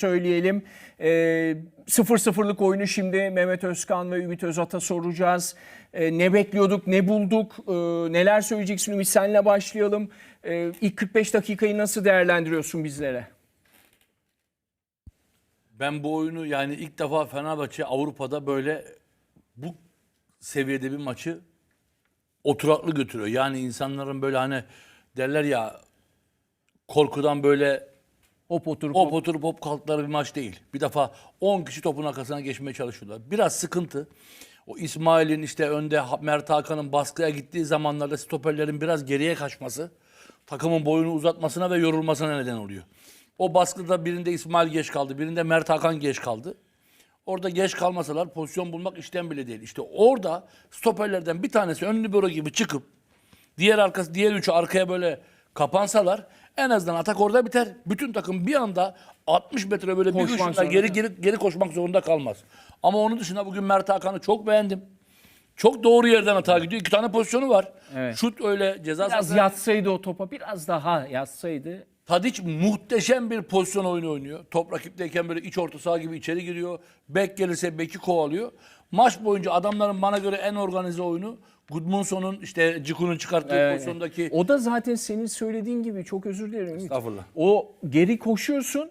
söyleyelim. Ee, 0-0'lık oyunu şimdi Mehmet Özkan ve Ümit Özat'a soracağız. Ee, ne bekliyorduk, ne bulduk, ee, neler söyleyeceksin Ümit senle başlayalım. Ee, ilk 45 dakikayı nasıl değerlendiriyorsun bizlere? Ben bu oyunu yani ilk defa Fenerbahçe Avrupa'da böyle bu seviyede bir maçı oturaklı götürüyor. Yani insanların böyle hani derler ya korkudan böyle Hop oturup hop oturup hop kalktıkları bir maç değil. Bir defa 10 kişi topun arkasına geçmeye çalışıyorlar. Biraz sıkıntı. O İsmail'in işte önde Mert Hakan'ın baskıya gittiği zamanlarda stoperlerin biraz geriye kaçması takımın boyunu uzatmasına ve yorulmasına neden oluyor. O baskıda birinde İsmail geç kaldı, birinde Mert Hakan geç kaldı. Orada geç kalmasalar pozisyon bulmak işten bile değil. İşte orada stoperlerden bir tanesi ön libero gibi çıkıp diğer arkası diğer üçü arkaya böyle kapansalar en azından atak orada biter. Bütün takım bir anda 60 metre böyle bir Koşmak ışınla zorunda. geri, geri geri koşmak zorunda kalmaz. Ama onun dışında bugün Mert Hakan'ı çok beğendim. Çok doğru yerden hata gidiyor. İki tane pozisyonu var. Evet. Şut öyle ceza biraz sahasına- yatsaydı o topa biraz daha yatsaydı. Tadiç muhteşem bir pozisyon oyunu oynuyor. Top rakipteyken böyle iç orta saha gibi içeri giriyor. Bek gelirse beki kovalıyor. Maç boyunca adamların bana göre en organize oyunu Gudmundsson'un işte Ciku'nun çıkarttığı Evet. pozisyondaki O da zaten senin söylediğin gibi çok özür dilerim Ümit. Estağfurullah. O geri koşuyorsun.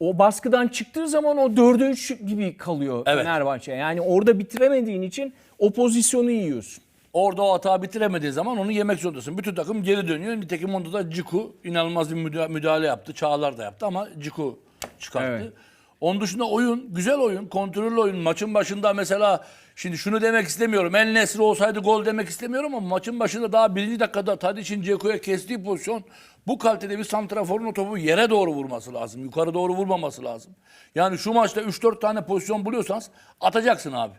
O baskıdan çıktığı zaman o 4'e 3 gibi kalıyor Evet. Fenerbahçe. Yani orada bitiremediğin için o pozisyonu yiyorsun. Orada o hata bitiremediği zaman onu yemek zorundasın. Bütün takım geri dönüyor. Nitekim onda da Ciku inanılmaz bir müda- müdahale yaptı. Çağlar da yaptı ama Ciku çıkarttı. Evet. Onun dışında oyun, güzel oyun, kontrollü oyun. Maçın başında mesela şimdi şunu demek istemiyorum. El Nesri olsaydı gol demek istemiyorum ama maçın başında daha birinci dakikada Tadic'in Ceko'ya kestiği pozisyon bu kalitede bir santraforun o topu yere doğru vurması lazım. Yukarı doğru vurmaması lazım. Yani şu maçta 3-4 tane pozisyon buluyorsanız atacaksın abi.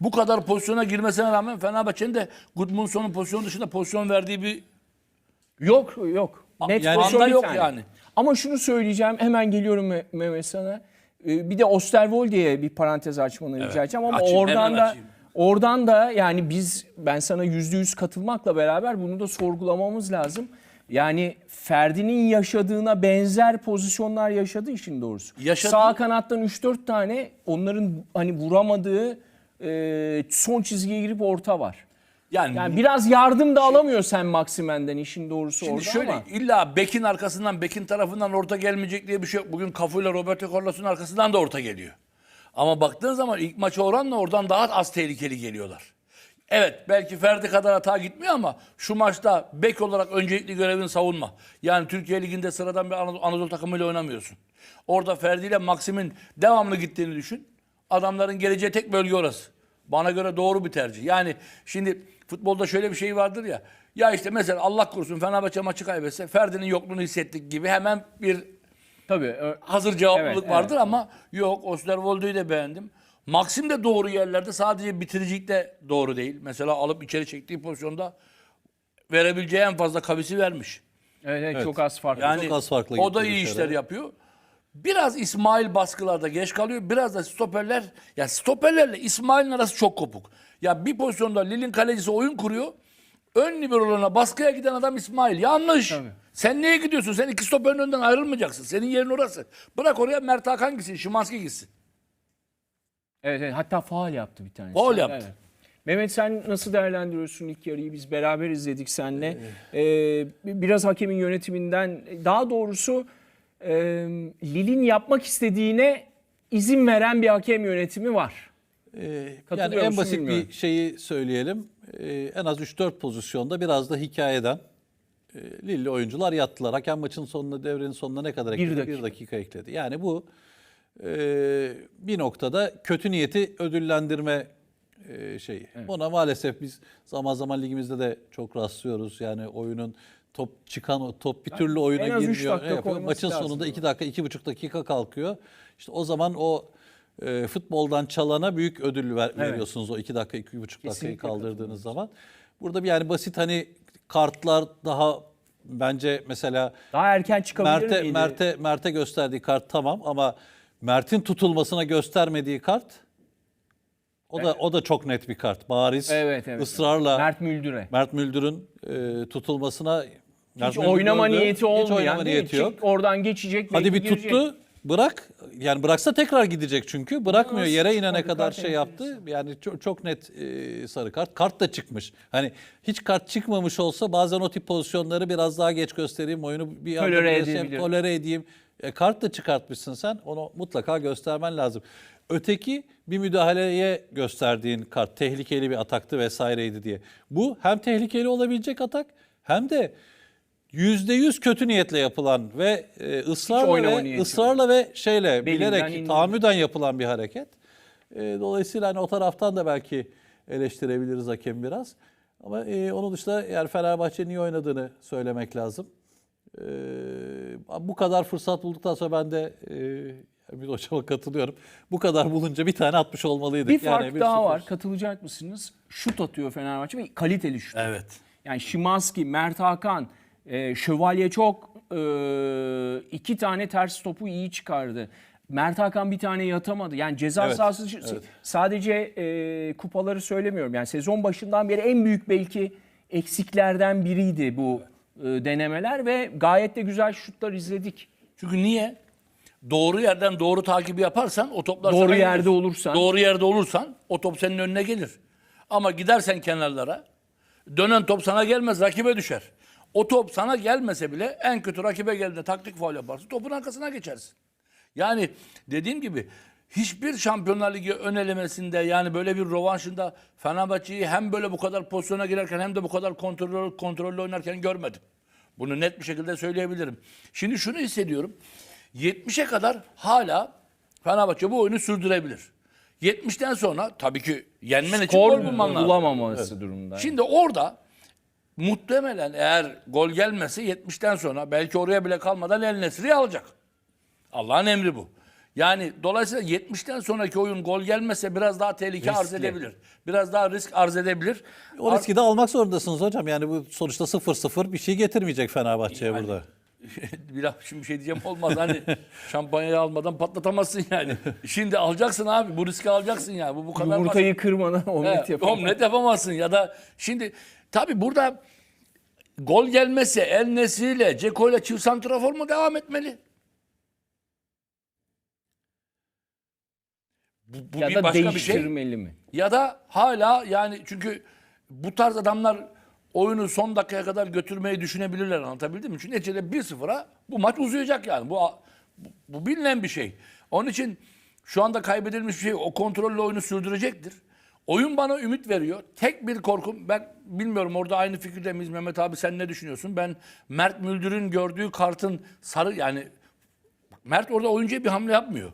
Bu kadar pozisyona girmesine rağmen Fenerbahçe'nin de Gudmundsson'un pozisyon dışında pozisyon verdiği bir Yok yok. Net yani pozisyon yok tane. yani. Ama şunu söyleyeceğim. Hemen geliyorum Me- Mehmet sana. Ee, Bir de Osterwolde'ye bir parantez açmanı rica edeceğim ama Açayım, oradan da açayım. oradan da yani biz ben sana yüzde yüz katılmakla beraber bunu da sorgulamamız lazım. Yani Ferdi'nin yaşadığına benzer pozisyonlar yaşadı işin doğrusu. Yaşadı. Sağ kanattan 3-4 tane onların hani vuramadığı e, son çizgiye girip orta var. Yani, Yani biraz yardım da alamıyor sen Maksimen'den işin doğrusu Şimdi orada şöyle ama. illa bekin arkasından bekin tarafından orta gelmeyecek diye bir şey yok. Bugün Kafuyla Roberto Carlos'un arkasından da orta geliyor. Ama baktığın zaman ilk maça oranla oradan daha az tehlikeli geliyorlar. Evet belki Ferdi kadar hata gitmiyor ama şu maçta bek olarak öncelikli görevin savunma. Yani Türkiye Ligi'nde sıradan bir Anadolu, Anadolu takımıyla oynamıyorsun. Orada Ferdi ile Maksim'in devamlı gittiğini düşün. Adamların geleceği tek bölge orası. Bana göre doğru bir tercih. Yani şimdi futbolda şöyle bir şey vardır ya. Ya işte mesela Allah korusun Fenerbahçe maçı kaybetse Ferdi'nin yokluğunu hissettik gibi hemen bir Tabii. hazır cevaplılık Evet, vardır evet. ama yok Osterwolde'yi de beğendim. Maxim de doğru yerlerde sadece bitiricilik de doğru değil. Mesela alıp içeri çektiği pozisyonda verebileceği en fazla kavisi vermiş. Evet, evet, çok az fark. Yani Çok az farkla o da gitti iyi dışarı. işler yapıyor. Biraz İsmail baskılarda geç kalıyor. Biraz da stoperler ya stoperlerle İsmail'in arası çok kopuk. Ya bir pozisyonda Lille'in kalecisi oyun kuruyor. Ön liberolarına baskıya giden adam İsmail. Yanlış. Sen niye gidiyorsun? Sen iki stoperin önünden ayrılmayacaksın. Senin yerin orası. Bırak oraya Mert Hakan gitsin, Şimanski gitsin. Evet, evet, hatta faal yaptı bir tanesi. Faul yaptı. Evet. Mehmet sen nasıl değerlendiriyorsun ilk yarıyı? Biz beraber izledik seninle. Ee, biraz hakemin yönetiminden, daha doğrusu e, Lille'in yapmak istediğine izin veren bir hakem yönetimi var. Ee, yani en basit bilmiyorum. bir şeyi söyleyelim. Ee, en az 3-4 pozisyonda biraz da hikayeden e, Lille oyuncular yattılar. Hakem maçın sonunda devrenin sonuna ne kadar Bir ekledi? dakika. Bir dakika ekledi. Yani bu e, bir noktada kötü niyeti ödüllendirme e, şeyi. Buna maalesef biz zaman zaman ligimizde de çok rastlıyoruz. Yani oyunun top çıkan o top bir türlü oyuna en az üç girmiyor. dakika ne yapıyor? koyması Maçın lazım. sonunda 2 dakika, iki buçuk dakika kalkıyor. İşte o zaman o e, futboldan çalana büyük ödül ver, veriyorsunuz o 2 dakika, iki buçuk dakikayı Kesinlikle kaldırdığınız zaman. Burada bir yani basit hani kartlar daha bence mesela Daha erken çıkabilir Mert'e miydi? Mert'e Mert'e gösterdiği kart tamam ama Mert'in tutulmasına göstermediği kart o da o da çok net bir kart. Bariz Evet, evet. ısrarla Mert, Mert Müldür'e. Müldür'ün e, tutulmasına Mert Hiç oynama gördü. niyeti olmayan Hiç oynama değil niyeti yok. Çık, Oradan geçecek. Hadi belki bir girecek. tuttu. Bırak yani bıraksa tekrar gidecek çünkü. Bırakmıyor Nasıl yere inene çıkmadı kadar kart şey yaptı. Yani çok, çok net e, sarı kart. Kart da çıkmış. Hani hiç kart çıkmamış olsa bazen o tip pozisyonları biraz daha geç göstereyim. Oyunu bir anda Tolere biraz şey- edebilir. tolere edeyim. E, kart da çıkartmışsın sen. Onu mutlaka göstermen lazım. Öteki bir müdahaleye gösterdiğin kart tehlikeli bir ataktı vesaireydi diye. Bu hem tehlikeli olabilecek atak hem de %100 kötü niyetle yapılan ve e, ısrarla ve ısrarla ve şeyle Belinden bilerek indirme. tahammüden yapılan bir hareket. E, dolayısıyla hani o taraftan da belki eleştirebiliriz hakem biraz. Ama e, onun dışında yani Fenerbahçe'nin iyi oynadığını söylemek lazım. E, bu kadar fırsat bulduktan sonra ben de e, Ümit Hocam'a katılıyorum. Bu kadar bulunca bir tane atmış olmalıydık. Bir fark bir daha sıfır. var. Katılacak mısınız? Şut atıyor Fenerbahçe ve kaliteli şut. Evet. Yani Şimanski, Mert Hakan, e, Şövalye çok e, iki tane ters topu iyi çıkardı. Mert Hakan bir tane yatamadı. Yani ceza Evet, sahası sadece e, kupaları söylemiyorum. Yani sezon başından beri en büyük belki eksiklerden biriydi bu e, denemeler ve gayet de güzel şutlar izledik. Çünkü niye? Doğru yerden doğru takibi yaparsan o toplar Doğru sana gelir. yerde olursan. Doğru yerde olursan o top senin önüne gelir. Ama gidersen kenarlara dönen top sana gelmez rakibe düşer. O top sana gelmese bile en kötü rakibe geldiğinde taktik faul yaparsın. Topun arkasına geçersin. Yani dediğim gibi hiçbir Şampiyonlar Ligi ön elemesinde yani böyle bir rovanşında Fenerbahçe'yi hem böyle bu kadar pozisyona girerken hem de bu kadar kontrollü, kontrollü oynarken görmedim. Bunu net bir şekilde söyleyebilirim. Şimdi şunu hissediyorum. 70'e kadar hala Fenerbahçe bu oyunu sürdürebilir. 70'ten sonra tabii ki yenmen için gol bulman lazım. bulamaması durumunda. Şimdi orada muhtemelen eğer gol gelmese 70'ten sonra belki oraya bile kalmadan El Nesri'yi alacak. Allah'ın emri bu. Yani dolayısıyla 70'ten sonraki oyun gol gelmese biraz daha tehlike arz Riskli. edebilir. Biraz daha risk arz edebilir. O riski de almak zorundasınız hocam. Yani bu sonuçta 0-0 bir şey getirmeyecek Fenerbahçe'ye burada. bir laf şimdi bir şey diyeceğim olmaz hani şampanyayı almadan patlatamazsın yani. Şimdi alacaksın abi bu riski alacaksın yani. Bu bu kadar basit. Yumurtayı kırmadan omlet Evet, yapamaz. omlet yapamazsın ya da şimdi tabii burada gol gelmezse El Nesri ile Ceko ile çift santrafor mu devam etmeli? Bu, bu ya bir da başka bir şey. değiştirmeli mi? Ya da hala yani çünkü bu tarz adamlar oyunu son dakikaya kadar götürmeyi düşünebilirler anlatabildim mi? Çünkü neticede 1-0'a bu maç uzayacak yani. Bu, bu, bu bilinen bir şey. Onun için şu anda kaybedilmiş bir şey o kontrollü oyunu sürdürecektir. Oyun bana ümit veriyor. Tek bir korkum ben bilmiyorum orada aynı fikirde miyiz Mehmet abi sen ne düşünüyorsun? Ben Mert Müldür'ün gördüğü kartın sarı yani Mert orada oyuncuya bir hamle yapmıyor.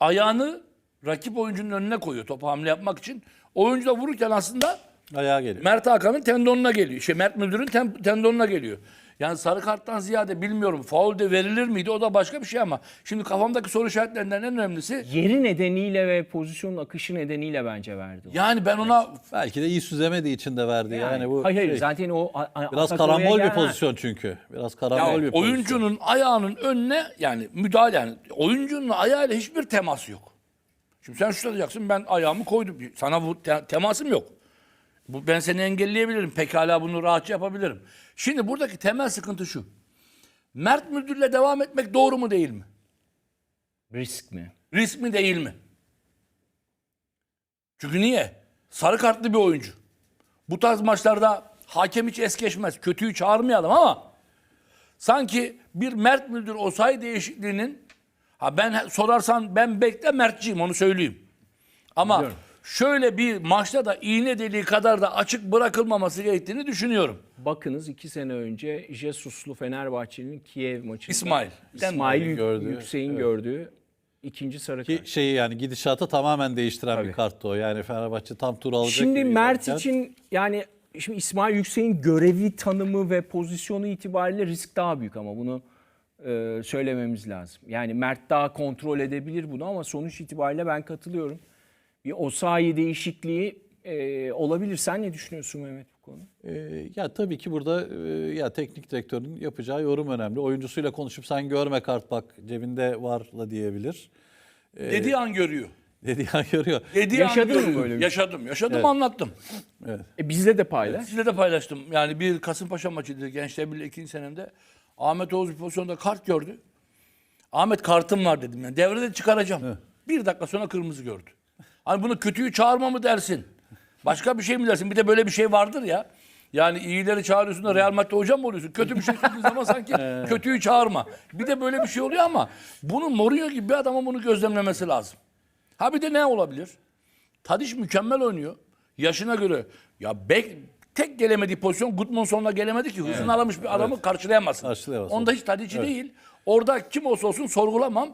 Ayağını rakip oyuncunun önüne koyuyor topu hamle yapmak için. Oyuncu da vururken aslında Ayağa geliyor. Mert Hakan'ın tendonuna geliyor. Şey Mert Müldür'ün ten- tendonuna geliyor. Yani sarı karttan ziyade bilmiyorum faul de verilir miydi o da başka bir şey ama şimdi kafamdaki soru işaretlerinden en önemlisi Yeri nedeniyle ve pozisyonun akışı nedeniyle bence verdi. o. yani ben ona Belki de iyi süzemediği için de verdi. Yani, bu hayır, hayır, şey, zaten o a- a- biraz atak oraya karambol bir pozisyon çünkü. Biraz karambol bir pozisyon. oyuncunun ayağının önüne yani müdahale yani oyuncunun ayağıyla hiçbir teması yok. Şimdi sen şut atacaksın ben ayağımı koydum. Sana bu te- temasım yok. Bu ben seni engelleyebilirim. Pekala bunu rahatça yapabilirim. Şimdi buradaki temel sıkıntı şu. Mert Müldür'le devam etmek doğru mu değil mi? Risk mi? Risk mi değil mi? Çünkü niye? Sarı kartlı bir oyuncu. Bu tarz maçlarda hakem hiç es geçmez. Kötüyü çağırmayalım ama sanki bir Mert Müldür o sayı değişikliğinin ha ben sorarsan ben bekle Mertçiyim onu söyleyeyim. Ama Biliyorum. Şöyle bir maçta da iğne deliği kadar da açık bırakılmaması gerektiğini düşünüyorum. Bakınız iki sene önce Jesuslu Fenerbahçe'nin Kiev maçında İsmail. İsmail Yük- gördüğü, Yüksek'in gördüğü ikinci sarı Ki kart. şeyi yani gidişatı tamamen değiştiren Tabii. bir karttı o. Yani Fenerbahçe tam tur alacak Şimdi gibi Mert giderken- için yani şimdi İsmail Yüksek'in görevi tanımı ve pozisyonu itibariyle risk daha büyük ama bunu e, söylememiz lazım. Yani Mert daha kontrol edebilir bunu ama sonuç itibariyle ben katılıyorum. Bir Osayi değişikliği e, olabilir. Sen ne düşünüyorsun Mehmet bu konu? Ee, ya tabii ki burada e, ya teknik direktörün yapacağı yorum önemli. Oyuncusuyla konuşup sen görme kart bak cebinde varla diyebilir. Dediği an görüyor. Dediği an görüyor. Dediği Yaşadın an mı görüyor. böyle bir şey? Yaşadım. Yaşadım anlattım. E, bizle de paylaş. Sizle de paylaştım. Yani bir Kasımpaşa maçıydı Gençler Birliği ikinci senemde. Ahmet Oğuz bir pozisyonda kart gördü. Ahmet kartım var dedim. Yani devrede çıkaracağım. Bir dakika sonra kırmızı gördü. Hani bunu kötüyü çağırma mı dersin? Başka bir şey mi dersin? Bir de böyle bir şey vardır ya. Yani iyileri çağırıyorsun da Real Madrid'de hocam mı oluyorsun? Kötü bir şey söylediğin zaman sanki kötüyü çağırma. Bir de böyle bir şey oluyor ama bunun Mourinho gibi bir adamın bunu gözlemlemesi lazım. Ha bir de ne olabilir? Tadiş mükemmel oynuyor. Yaşına göre. Ya bek tek gelemediği pozisyon Gudmundsson'la gelemedi ki. Hızını alamış bir adamı karşılayamazsın. Karşılayamaz. Onda hiç Tadic'i değil. Orada kim olsa olsun sorgulamam.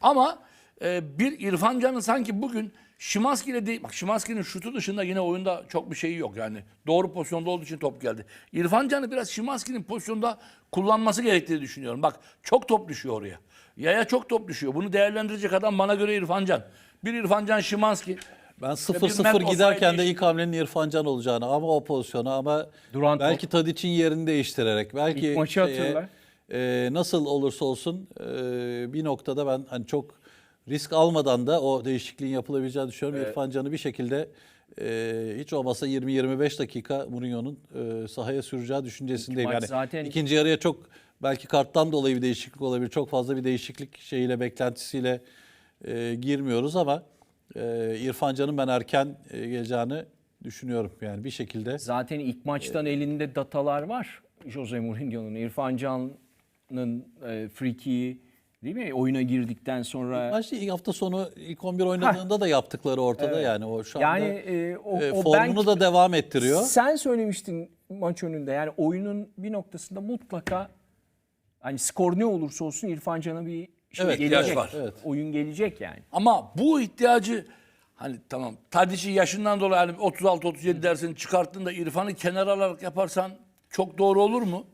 Ama e, bir İrfan Can'ın sanki bugün Şimanski ile değil, bak Şimanski'nin şutu dışında yine oyunda çok bir şeyi yok yani. Doğru pozisyonda olduğu için top geldi. İrfan Can'ı biraz Şimanski'nin pozisyonda kullanması gerektiğini düşünüyorum. Bak çok top düşüyor oraya. Yaya çok top düşüyor. Bunu değerlendirecek adam bana göre İrfan Can. Bir İrfan Can Şimanski. Ben bir 0-0 Mert giderken de ilk hamlenin İrfan Can olacağını ama o pozisyona ama Duran top. belki Tadic'in yerini değiştirerek belki İlk maçı şeye, e, nasıl olursa olsun e, bir noktada ben hani çok risk almadan da o değişikliğin yapılabileceğini düşünüyorum. İrfan Can'ı bir şekilde e, hiç olmasa 20-25 dakika Mourinho'nun e, sahaya süreceği düşüncesindeyim. Yani zaten- ikinci yarıya çok belki karttan dolayı bir değişiklik olabilir. Çok fazla bir değişiklik şeyiyle beklentisiyle e, girmiyoruz ama e, İrfan Can'ın ben erken e, geleceğini düşünüyorum. Yani bir şekilde Zaten ilk maçtan elinde datalar var. Jose Mourinho'nun, İrfan Can'ın e, frikiyi değil mi? Oyuna girdikten sonra. Maçta ilk hafta sonu ilk 11 oynadığında da yaptıkları ortada yani o şu anda yani e, o, e, o formunu ben- da devam ettiriyor. Sen söylemiştin maç önünde. Yani oyunun bir noktasında mutlaka hani skor ne olursa olsun İrfan Can'a bir şey Evet, gelecek. var. Evet. Oyun gelecek yani. Ama bu ihtiyacı hani tamam Tadic'i yaşından dolayı hani 36-37 dersin çıkarttın da İrfan'ı kenara alarak yaparsan çok doğru olur mu?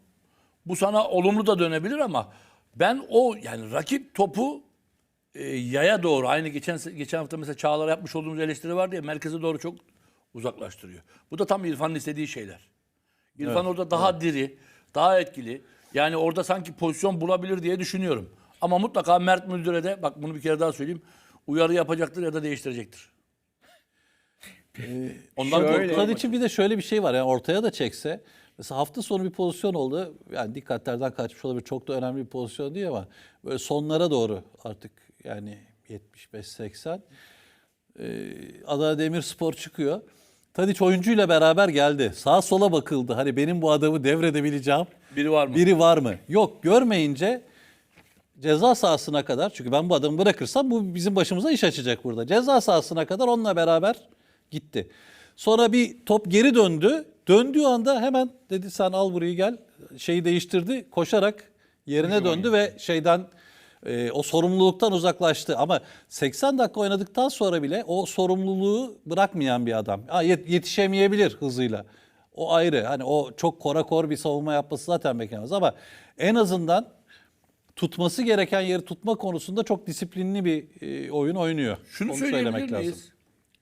Bu sana olumlu da dönebilir ama ben o yani rakip topu e, yaya doğru aynı geçen geçen hafta mesela Çağlar'a yapmış olduğumuz eleştiri vardı ya merkeze doğru çok uzaklaştırıyor. Bu da tam İrfan'ın istediği şeyler. İrfan orada daha diri, daha etkili. Yani orada sanki pozisyon bulabilir diye düşünüyorum. Ama mutlaka Mert Müldür'e de bak bunu bir kere daha söyleyeyim. Uyarı yapacaktır ya da değiştirecektir. Ondan. Tadic'in bir de şöyle bir şey var. Yani ortaya da çekse mesela hafta sonu bir pozisyon oldu. Yani dikkatlerden kaçmış olabilir. Çok da önemli bir pozisyon değil ama böyle sonlara doğru artık yani 75-80 ee, Adana Demirspor çıkıyor. Tadic oyuncuyla beraber geldi. Sağa sola bakıldı. Hani benim bu adamı devredebileceğim Biri var mı? biri var mı? Yok görmeyince ceza sahasına kadar çünkü ben bu adamı bırakırsam bu bizim başımıza iş açacak burada. Ceza sahasına kadar onunla beraber gitti. Sonra bir top geri döndü. Döndüğü anda hemen dedi sen al burayı gel. Şeyi değiştirdi. Koşarak yerine döndü ve şeyden e, o sorumluluktan uzaklaştı. Ama 80 dakika oynadıktan sonra bile o sorumluluğu bırakmayan bir adam. Ha, yet- yetişemeyebilir hızıyla. O ayrı. Hani o çok kora kor bir savunma yapması zaten beklemez ama en azından tutması gereken yeri tutma konusunda çok disiplinli bir e, oyun oynuyor. Şunu Onu söyleyebilir söylemek lazım. miyiz?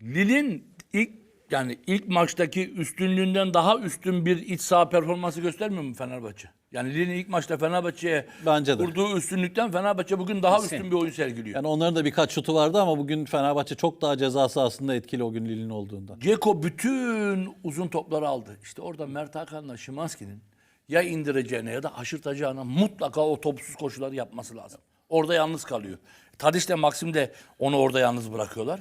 Lille'in ilk yani ilk maçtaki üstünlüğünden daha üstün bir iç saha performansı göstermiyor mu Fenerbahçe? Yani Lille'in ilk maçta Fenerbahçe'ye Bence de. kurduğu üstünlükten Fenerbahçe bugün daha üstün bir oyun sergiliyor. Yani onların da birkaç şutu vardı ama bugün Fenerbahçe çok daha ceza sahasında etkili o gün Lille'in olduğundan. Ceko bütün uzun topları aldı. İşte orada Mert Hakan'la Şimanski'nin ya indireceğine ya da aşırtacağına mutlaka o topsuz koşuları yapması lazım. Orada yalnız kalıyor. Tadiç de Maxim de onu orada yalnız bırakıyorlar.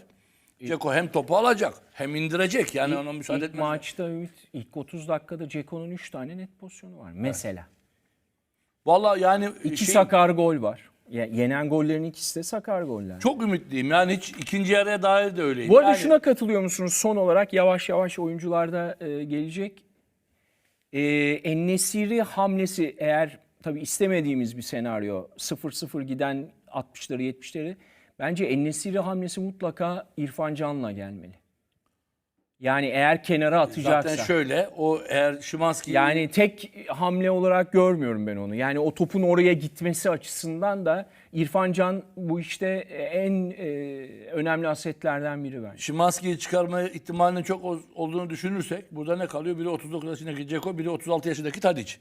Ceko hem topu alacak hem indirecek. Yani ona müsaade İlk etmez. maçta Ümit, ilk 30 dakikada Ceko'nun 3 tane net pozisyonu var. Mesela. Vallahi yani İki şey, sakar gol var. Ya, yenen gollerin ikisi de sakar goller. çok ümitliyim. Yani hiç ikinci yarıya dair de öyleydi. Bu arada Yani şuna katılıyor musunuz? Son olarak yavaş yavaş oyuncularda e, gelecek. E, Ennesiri hamlesi eğer tabii istemediğimiz bir senaryo 0-0 giden 60'ları 70'leri bence Ennesiri hamlesi mutlaka İrfan Can'la gelmeli. Yani eğer kenara atacaksa. zaten şöyle o eğer Şimanski Yani tek hamle olarak görmüyorum ben onu. Yani o topun oraya gitmesi açısından da İrfan Can bu işte en e, önemli asetlerden biri bence. Şimanski'yi çıkarma ihtimalinin çok olduğunu düşünürsek burada ne kalıyor? Biri 39 yaşındaki Ceko, biri 36 yaşındaki Tadic.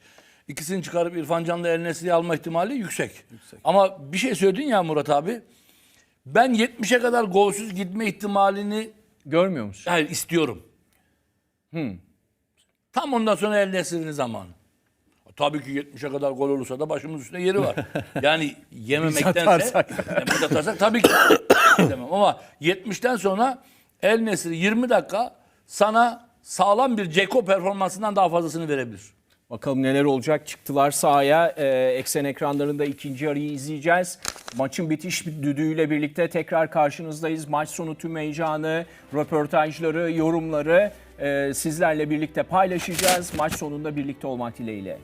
İkisini çıkarıp İrfan Can'la El Nesri'yi alma ihtimali yüksek. Ama bir şey söyledin ya Murat abi. Ben 70'e kadar golsüz gitme ihtimalini Görmüyor musun? hayır istiyorum. Tam ondan sonra El Nesri'nin zamanı. Tabii ki 70'e kadar gol olursa da başımız üstünde yeri var. Yani yememektense atarsak. Yani biz atarsak tabii ki demem ama 70'ten sonra El Nesri 20 dakika sana sağlam bir Ceko performansından daha fazlasını verebilir. Bakalım neler olacak. Çıktılar sahaya. Ee, eksen ekranlarında ikinci yarıyı izleyeceğiz. Maçın bitiş düdüğüyle birlikte tekrar karşınızdayız. Maç sonu tüm heyecanı, röportajları, yorumları e, sizlerle birlikte paylaşacağız. Maç sonunda birlikte olmak dileğiyle.